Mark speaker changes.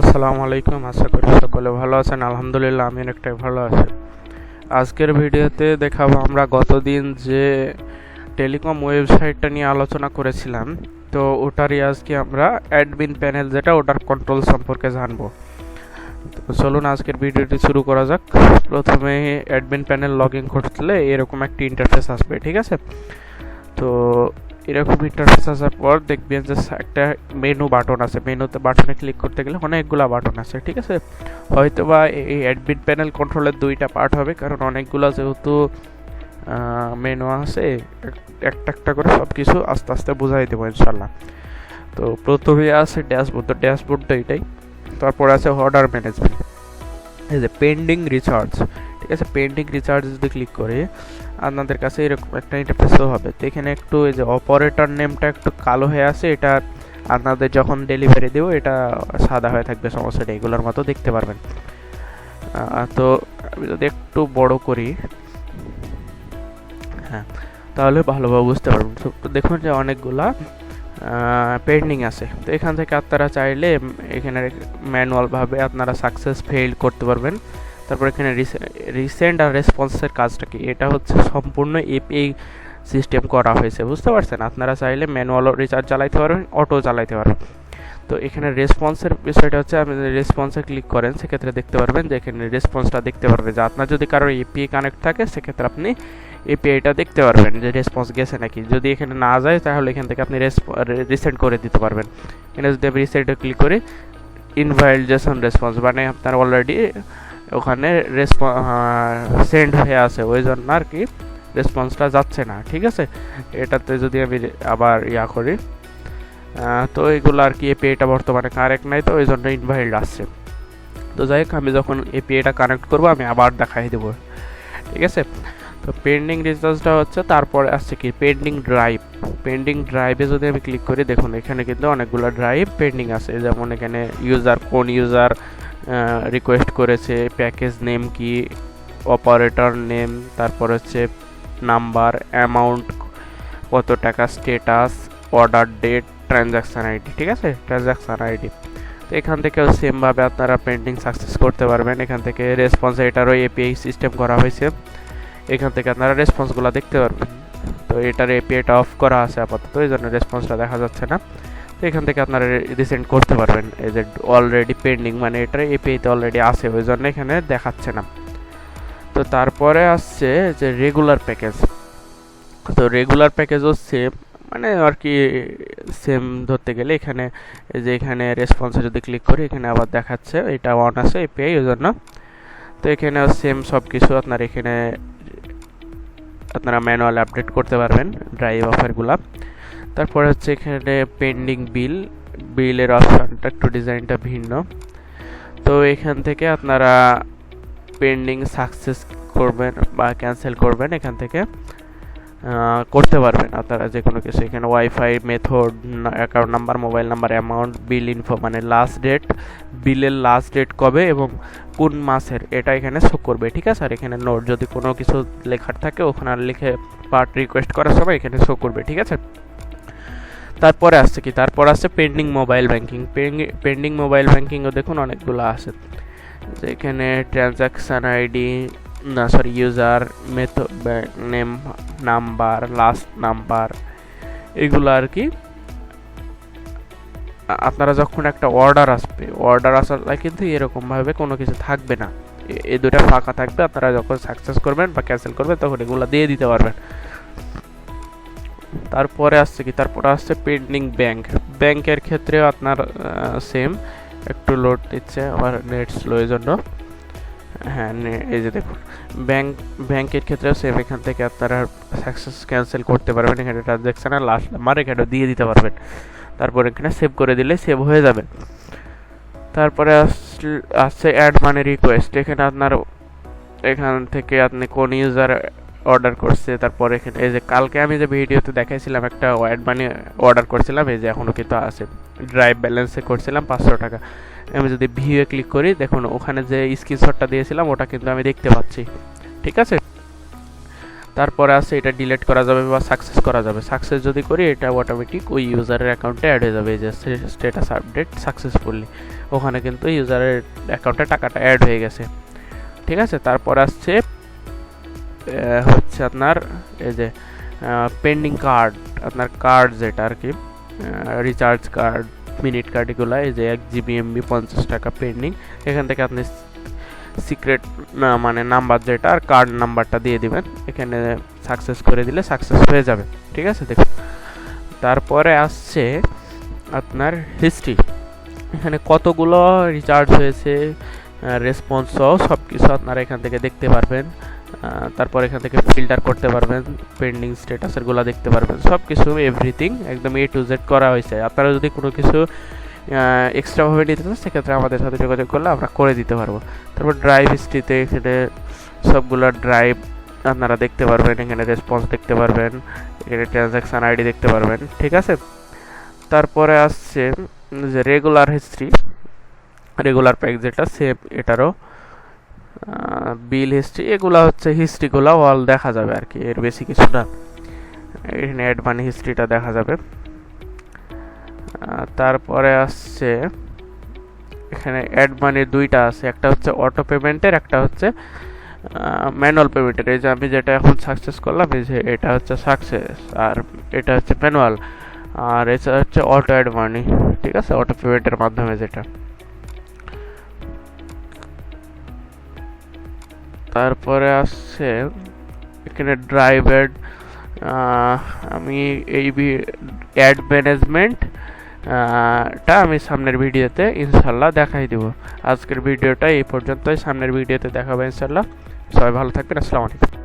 Speaker 1: আসসালামু আলাইকুম, আশা করি সকলে ভালো আছেন। আলহামদুলিল্লাহ আমি অনেকটাই ভালো আছি। আজকের ভিডিওতে দেখাবো আমরা গতদিন যে টেলিকম ওয়েবসাইটটা নিয়ে আলোচনা করেছিলাম, তো ওটারই আজকে আমরা অ্যাডমিন প্যানেল যেটা, ওটার কন্ট্রোল সম্পর্কে জানব। তো চলুন আজকের ভিডিওটি শুরু করা যাক। প্রথমে অ্যাডমিন প্যানেল লগ ইন করলে এরকম একটি ইন্টারফেস আসবে, ঠিক আছে? তো এরকম ইন্টারফেস আসার পর দেখবেন যে একটা মেনু বাটন আছে। মেনুতে বাটনে ক্লিক করতে গেলে অনেকগুলো বাটন আছে, ঠিক আছে? হয়তো বা এই অ্যাডমিন প্যানেল কন্ট্রোলের দুইটা পার্ট হবে, কারণ অনেকগুলো যেহেতু মেনু আছে, একটা একটা করে সব কিছু আস্তে আস্তে বোঝাই দেবো ইনশাল্লাহ তো প্রথমে আছে ড্যাশবোর্ড তো ড্যাশবোর্ডটা এটাই। তারপরে আছে অর্ডার ম্যানেজমেন্ট এই যে পেন্ডিং রিচার্জ ঠিক আছে? পেন্ডিং রিচার্জ যদি ক্লিক করে, আপনাদের কাছে এরকম একটা ইন্টারফেসও হবে। তো এখানে একটু এই যে অপারেটর নেমটা একটু কালো হয়ে আছে, এটা আপনাদের যখন ডেলিভারি দেবো, এটা সাদা হয়ে থাকবে সমস্যাটা এগুলোর মতো দেখতে পারবেন। তো আমি যদি একটু বড় করি হ্যাঁ তাহলে ভালোভাবে বুঝতে পারবেন। তো দেখুন যে অনেকগুলা পেন্ডিং আছে। তো এখান থেকে আপনারা চাইলে এখানে ম্যানুয়ালভাবে আপনারা সাকসেস ফেল করতে পারবেন। তারপর এখানে রিসেন্ট আর রেসপন্সের কাজটা কি? এটা হচ্ছে সম্পূর্ণ এপিআই সিস্টেম করা হয়েছে, বুঝতে পারছেন? আপনারা চাইলে ম্যানুয়াল রিচার্জ চালাইতে পারবেন অটো চালাইতে পারবেন। তো এখানে রেসপন্সের বিষয়টা হচ্ছে, আপনি রেসপন্সে ক্লিক করেন, সেক্ষেত্রে দেখতে পারবেন যে এখানে রেসপন্সটা দেখতে পারবে। যে আপনার যদি কারও এপিআই কানেক্ট থাকে, সেক্ষেত্রে আপনি এপিআইটা দেখতে পারবেন, যে রেসপন্স গেছে নাকি। যদি এখানে না যায়, তাহলে এখান থেকে আপনি রিসেন্ট করে দিতে পারবেন। এখানে যদি আমি রিসেন্টে ক্লিক করি ইনভাইল্ডেশন রেসপন্স মানে আপনার অলরেডি ওখানে রেসপন্স সেন্ড হয়ে আছে। ওই জন্য আর কি রেসপন্সটা যাচ্ছে না, ঠিক আছে? এটাতে যদি আমি আবার ইয়া করি তো এগুলো আর কি এপিআইটা বর্তমানে কানেক্ট নাই, তো ওই জন্য ইনভাইল্ড আসছে। তো যাই হোক, আমি যখন এপিআইটা কানেক্ট করব, আমি আবার দেখাই দেবো। ঠিক আছে? তো পেন্ডিং রিচার্জটা হচ্ছে তারপরে আসছে কি? পেন্ডিং ড্রাইভ পেন্ডিং ড্রাইভে যদি আমি ক্লিক করি, দেখুন, এখানে কিন্তু অনেকগুলো ড্রাইভ পেন্ডিং আছে। যেমন এখানে ইউজার কোন ইউজার রিকোয়েস্ট করেছে প্যাকেজ নেম কি অপারেটর নেম তারপর হচ্ছে নাম্বার অ্যামাউন্ট কত টাকা status order date transaction ID ঠিক আছে? ট্রানজ্যাকশান আইডি তো এখান থেকেও সেমভাবে আপনারা পেন্ডিং সাকসেস করতে পারবেন। এখান থেকে রেসপন্স এটারও এপিআই সিস্টেম করা হয়েছে। এখান থেকে আপনারা রেসপন্সগুলো দেখতে পারবেন। তো এটার এপিআইটা অফ করা আছে আপাতত, এই জন্য রেসপন্সটা দেখা যাচ্ছে না। তো এখান থেকে আপনারা রিসেন্ট করতে পারবেন। এই যে অলরেডি পেন্ডিং মানে এটার এপিআইতে অলরেডি আছে, ওই জন্য এখানে দেখাচ্ছে না। তো তারপরে আসছে যে রেগুলার প্যাকেজ তো রেগুলার প্যাকেজও সেম মানে আর কি সেম ধরতে গেলে এখানে যে এখানে রেসপন্সে যদি ক্লিক করি, এখানে আবার দেখাচ্ছে, এটা অন আছে এপিআই ওই জন্য। তো এখানে সেম সব কিছু আপনার এখানে আপনারা ম্যানুয়াল আপডেট করতে পারবেন ড্রাইভ অফারগুলা তারপরে হচ্ছে এখানে পেন্ডিং বিল বিলের অপশানটা একটু ডিজাইনটা ভিন্ন। তো এখান থেকে আপনারা পেন্ডিং সাকসেস করবেন বা ক্যান্সেল করবেন এখান থেকে। করতে পারবেন আপনারা যে কোনো কিছু। এখানে wifi method account number mobile number amount bill info মানে লাস্ট ডেট বিলের লাস্ট ডেট কবে এবং কোন মাসের, এটা এখানে শো করবে, ঠিক আছে? আর এখানে নোট যদি কোনো কিছু লেখার থাকে, ওখানে আর লিখে পার্ট রিকোয়েস্ট করার সময় এখানে শো করবে, ঠিক আছে? তারপরে আসছে কি? তারপর আসছে pending mobile banking pending mobile ব্যাঙ্কিংও দেখুন অনেকগুলো আছে। এখানে ট্রানজাকশান আইডি না sorry user method name number last number এগুলো আর কি আপনারা যখন একটা অর্ডার আসবে অর্ডার আসার কিন্তু এরকমভাবে কোনো কিছু থাকবে না। এই দুটা ফাঁকা থাকবে, আপনারা যখন সাকসেস করবেন বা ক্যান্সেল করবেন তখন এগুলো দিয়ে দিতে পারবেন। তারপরে আসছে কি? তারপরে আসছে পেন্ডিং ব্যাংক ব্যাংকের ক্ষেত্রেও আপনার সেম একটু লোড দিচ্ছে আমার নেট স্লো এই জন্য। হ্যাঁ এই যে দেখুন। ব্যাংক ব্যাংকের ক্ষেত্রেও সেম এখান থেকে আপনারা সাকসেস ক্যান্সেল করতে পারবেন, এখানে ট্রানজ্যাকশানের লাস্ট নাম্বার এখানে দিয়ে দিতে পারবেন। তারপর এখানে সেভ করে দিলে সেভ হয়ে যাবে। তারপরে আসছে অ্যাড মানে রিকোয়েস্ট এখানে আপনার, এখান থেকে আপনি কোন ইউজার অর্ডার করছে, তারপর এখানে, এই যে কালকে আমি যে ভিডিওতে দেখাইছিলাম একটা অ্যাড মানি অর্ডার করছিলাম, এই যে এখনও কিন্তু আছে। ড্রাইভ ব্যালেন্সে করছিলাম পাঁচশো টাকা। আমি যদি ভিউয়ে ক্লিক করি, দেখুন ওখানে যে স্ক্রিনশটটা দিয়েছিলাম, ওটা কিন্তু আমি দেখতে পাচ্ছি। ঠিক আছে? তারপরে আছে এটা ডিলিট করা যাবে বা সাকসেস করা যাবে। সাকসেস যদি করি, এটা অটোমেটিক ওই ইউজারের অ্যাকাউন্টে অ্যাড হয়ে যাবে, এই যে স্ট্যাটাস আপডেট সাকসেসফুলি ওখানে কিন্তু ইউজারের অ্যাকাউন্টে টাকাটা অ্যাড হয়ে গেছে। ঠিক আছে? তারপর আসছে হচ্ছে আপনার এই যে পেন্ডিং কার্ড আপনার কার্ড যেটা আর কি রিচার্জ কার্ড মিনিট কার্ড এগুলো, এই যে এক জিবি এমবি পঞ্চাশ টাকা পেন্ডিং এখান থেকে আপনি সিক্রেট মানে নাম্বার যেটা আর কার্ড নাম্বারটা দিয়ে দিবেন। এখানে সাকসেস করে দিলে সাকসেস হয়ে যাবে। ঠিক আছে, দেখুন। তারপরে আসছে আপনার হিস্ট্রি এখানে কতগুলো রিচার্জ হয়েছে রেসপন্স সহ সব কিছু আপনারা এখান থেকে দেখতে পারবেন। তারপর এখান থেকে ফিল্টার করতে পারবেন পেন্ডিং স্ট্যাটাসেরগুলো দেখতে পারবেন। সব কিছু এভরিথিং একদম এ টু জেড করা হয়েছে। আপনারা যদি কোনো কিছু এক্সট্রাভাবে নিতে চান সেক্ষেত্রে আমাদের সাথে যোগাযোগ করলে আমরা করে দিতে পারব। তারপর ড্রাইভ হিস্ট্রিতে এখানে সবগুলো ড্রাইভ আপনারা দেখতে পারবেন, এখানে রেসপন্স দেখতে পারবেন, এখানে ট্রানজ্যাকশান আইডি দেখতে পারবেন, ঠিক আছে? তারপরে আসছে যে রেগুলার হিস্ট্রি রেগুলার প্যাক যেটা সেভ এটারও বিল হিস্ট্রি এগুলো হচ্ছে হিস্ট্রিগুলো অল দেখা যাবে আর কি, এর বেশি কিছু না। এখানে অ্যাড মানি হিস্ট্রিটা দেখা যাবে। তারপরে আসছে, এখানে অ্যাড মানির দুইটা আছে, একটা হচ্ছে অটো পেমেন্টের একটা হচ্ছে ম্যানুয়াল পেমেন্টের এই যে আমি যেটা এখন সাকসেস করলাম, এই যে এটা হচ্ছে সাকসেস আর এটা হচ্ছে ম্যানুয়াল আর এটা হচ্ছে অটো অ্যাড মানি ঠিক আছে? অটো পেমেন্টের মাধ্যমে যেটা। তারপরে আসছে, এখানে ড্রাইভের আমি এই অ্যাড ম্যানেজমেন্ট টা আমি সামনের ভিডিওতে ইনশাল্লাহ দেখাই দিব। আজকের ভিডিওটা এই পর্যন্তই। সামনের ভিডিওতে দেখাবো ইনশাল্লাহ সবাই ভালো থাকবেন। আসসালামু আলাইকুম।